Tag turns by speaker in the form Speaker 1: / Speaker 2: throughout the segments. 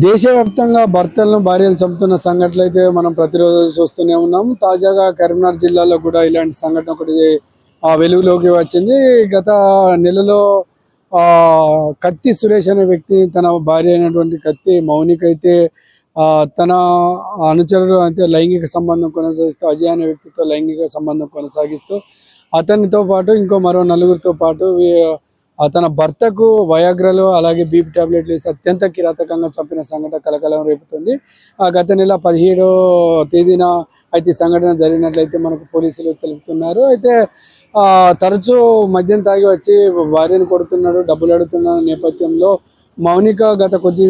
Speaker 1: దేశవ్యాప్తంగా భర్తలను భార్యలు చంపుతున్న సంఘటనలు అయితే మనం ప్రతిరోజు చూస్తూనే ఉన్నాం. తాజాగా కరీంనగర్ జిల్లాలో కూడా ఇలాంటి సంఘటన ఒకటి వెలుగులోకి వచ్చింది. గత నెలలో కత్తి సురేష్ అనే వ్యక్తి తన భార్య అయినటువంటి కత్తి మౌనిక అయితే తన అనుచరుడు అయితే లైంగిక సంబంధం కొనసాగిస్తూ అజయ్ అనే వ్యక్తితో లైంగిక సంబంధం కొనసాగిస్తూ అతనితో పాటు ఇంకో మరో నలుగురితో పాటు తన భర్తకు వయాగ్రలు అలాగే బీపీ టాబ్లెట్లు వేసి అత్యంత కిరాతకంగా చంపిన సంఘటన కలకలం రేపుతుంది. ఆ గత నెల పదిహేడో తేదీన అయితే సంఘటన జరిగినట్లయితే మనకు పోలీసులు తెలుపుతున్నారు. అయితే ఆ తరచూ మద్యం తాగి వచ్చి భార్యను కొడుతున్నాడు డబ్బులు అడుగుతున్న నేపథ్యంలో మౌనిక గత కొద్ది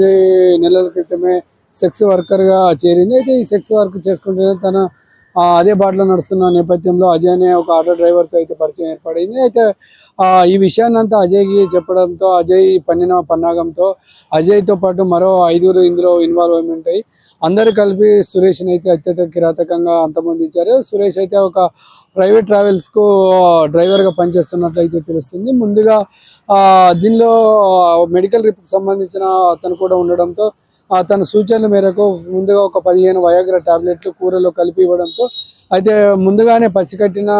Speaker 1: నెలల క్రితమే సెక్స్ వర్కర్గా చేరింది. అయితే ఈ సెక్స్ వర్క్ చేసుకుంటూనే తన అదే బాటలో నడుస్తున్న నేపథ్యంలో అజయ్ అనే ఒక ఆటో డ్రైవర్తో అయితే పరిచయం ఏర్పడింది. అయితే ఈ విషయాన్ని అంతా అజయ్కి చెప్పడంతో అజయ్ పన్నిన పన్నాగంతో అజయ్తో పాటు మరో ఐదుగురు ఇందులో ఇన్వాల్వ్మెంట్ అయ్యి అందరూ కలిపి సురేష్ని అయితే అత్యంత కిరాతకంగా అంతమొందించారు. సురేష్ అయితే ఒక ప్రైవేట్ ట్రావెల్స్కు డ్రైవర్గా పనిచేస్తున్నట్లయితే తెలుస్తుంది. ముందుగా దీనిలో మెడికల్ రిప్కి సంబంధించిన అతను కూడా ఉండడంతో తన సూచనల మేరకు ముందుగా ఒక పదిహేను వయాగ్ర టాబ్లెట్లు కూరలో కలిపి ఇవ్వడంతో అయితే ముందుగానే పసికట్టిన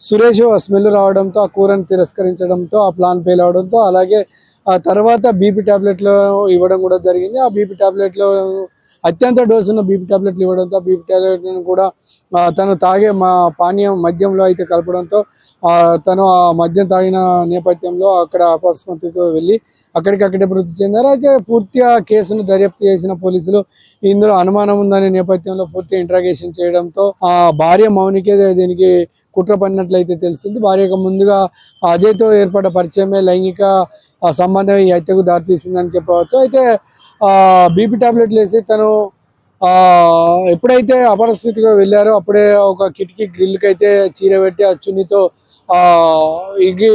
Speaker 1: సురేష్ స్మెల్ రావడంతో ఆ కూరను తిరస్కరించడంతో ఆ ప్లాన్ ఫెయిల్ అవడంతో అలాగే ఆ తర్వాత బీపీ టాబ్లెట్లు ఇవ్వడం కూడా జరిగింది. ఆ బీపీ టాబ్లెట్లు అత్యంత డోసు ఉన్న బీపీ టాబ్లెట్లు ఇవ్వడంతో బీపీ టాబ్లెట్లను కూడా తను తాగే మా పానీయం మద్యంలో అయితే కలపడంతో తను ఆ మద్యం తాగిన నేపథ్యంలో అక్కడ ఆసుపత్రికి వెళ్ళి అక్కడికక్కడే మృతి చెందారు. అయితే పూర్తిగా కేసును దర్యాప్తు చేసిన పోలీసులు ఇందులో అనుమానం ఉందనే నేపథ్యంలో పూర్తి ఇంట్రాగేషన్ చేయడంతో ఆ భార్య మౌనికే దీనికి కుట్ర పడినట్లయితే తెలుస్తుంది. భార్యకు ముందుగా అజయ్తో ఏర్పడ్డ పరిచయమే లైంగిక సంబంధం ఈ హత్యకు దారితీసిందని చెప్పవచ్చు. అయితే బీపీ టాబ్లెట్లు వేసి తను ఎప్పుడైతే అపరస్మితిగా వెళ్ళారో అప్పుడే ఒక కిటికీ గ్రిల్కి అయితే చీరబెట్టి ఆ చున్నితో ఇగి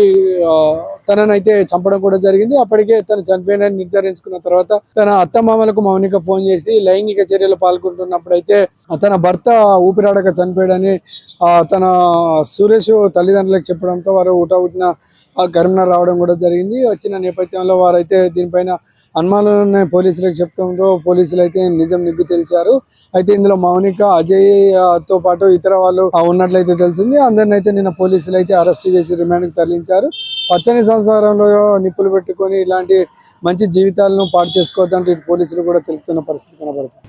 Speaker 1: తననైతే చంపడం కూడా జరిగింది. అప్పటికే తను చనిపోయినని నిర్ధారించుకున్న తర్వాత తన అత్తమామలకు మౌనిక ఫోన్ చేసి లైంగిక చర్యలు పాల్గొంటున్నప్పుడైతే తన భర్త ఊపిరాడక చనిపోయాడని తన సురేష్ తల్లిదండ్రులకు చెప్పడంతో వారు ఊటవుటిన కరీంనగర్ రావడం కూడా జరిగింది. వచ్చిన నేపథ్యంలో వారైతే దీనిపైన అనుమానాలు ఉన్నాయి పోలీసులకు చెప్తంతో పోలీసులు అయితే నిజం నిగ్గు తెలిచారు. అయితే ఇందులో మౌనిక అజయ్తో పాటు ఇతర వాళ్ళు ఉన్నట్లయితే తెలిసింది. అందరిని అయితే నిన్న పోలీసులు అయితే అరెస్ట్ చేసి రిమాండ్కి తరలించారు. పచ్చని సంసారంలో నిప్పులు పెట్టుకొని ఇలాంటి మంచి జీవితాలను పాటు చేసుకోవద్దంటే ఇటు పోలీసులు కూడా తెలుపుతున్న పరిస్థితి కనబడుతుంది.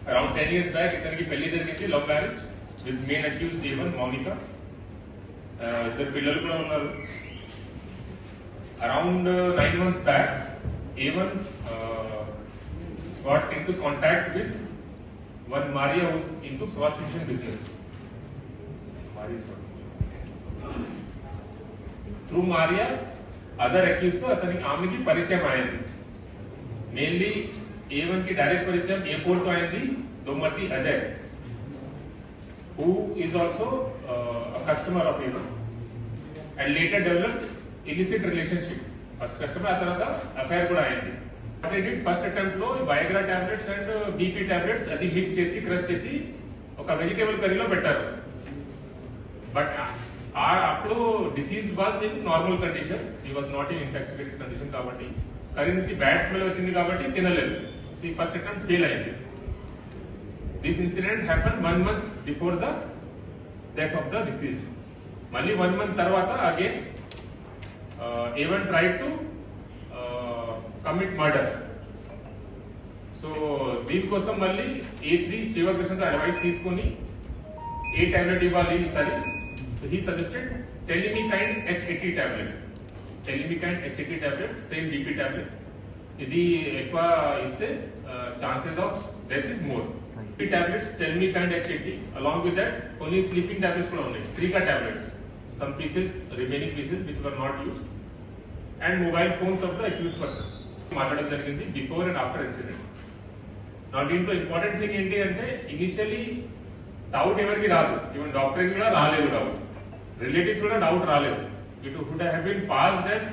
Speaker 2: around uh, nine months back, A1 uh, got into contact with one Maria who is into prostitution business. Maria Through Maria, other accused तो अतनी आमने की परिचय आए थे मेनली ए वन की डायरेक्ट परिचय ए फोर तो आई थी दोमती Ajay who is also uh, a customer of A1 and later developed illicit relationship first customer ఆ తర్వాత అఫైర్ కూడా అయింది. First అటెంప్ట్లో Viagra tablets and BP tablets అది మిక్స్ చేసి క్రష్ చేసి ఒక వెజిటేబుల్ కర్రీలో పెట్టారు. బట్ అప్పుడు deceased was in normal condition he was not in intoxicated condition కాబట్టి కర్రీ నుంచి బ్యాడ్ స్మెల్ వచ్చింది కాబట్టి తినలేదు. సో ఈ ఫస్ట్ అటెంప్ట్ ఫెయిల్ అయింది. This incident happen one month before the death of the deceased మళ్ళీ వన్ మంత్ తర్వాత again A one try to commit murder so దీనికోసం మళ్ళీ ఏ త్రీ శివకృష్ణ అడ్వైస్ తీసుకొని ఏ టాబ్లెట్ ఇవ్వాలి ఈసారి so he suggested Telmikind H eighty tablet Telmikind H eighty tablet same BP tablet ఇది ఎక్కువ ఇస్తే chances of death is more ఈ tablets Telmikind H eighty along with that కొన్ని స్లీపింగ్ టాబ్లెట్స్ కూడా ఉన్నాయి త్రీకా tablets some pieces, remaining pieces which were not used, and mobile phones of the accused person. మాట్లాడడం జరిగింది బిఫోర్ అండ్ ఆఫ్టర్ ఇన్సిడెంట్ నా దీంట్లో important thing ఏంటి అంటే ఇనిషియలీ డౌట్ ఎవరికి రాదు. ఈవెన్ డాక్టర్కి కూడా రాలేదు డౌట్ రిలేటివ్స్ కూడా డౌట్ రాలేదు. It would have been passed as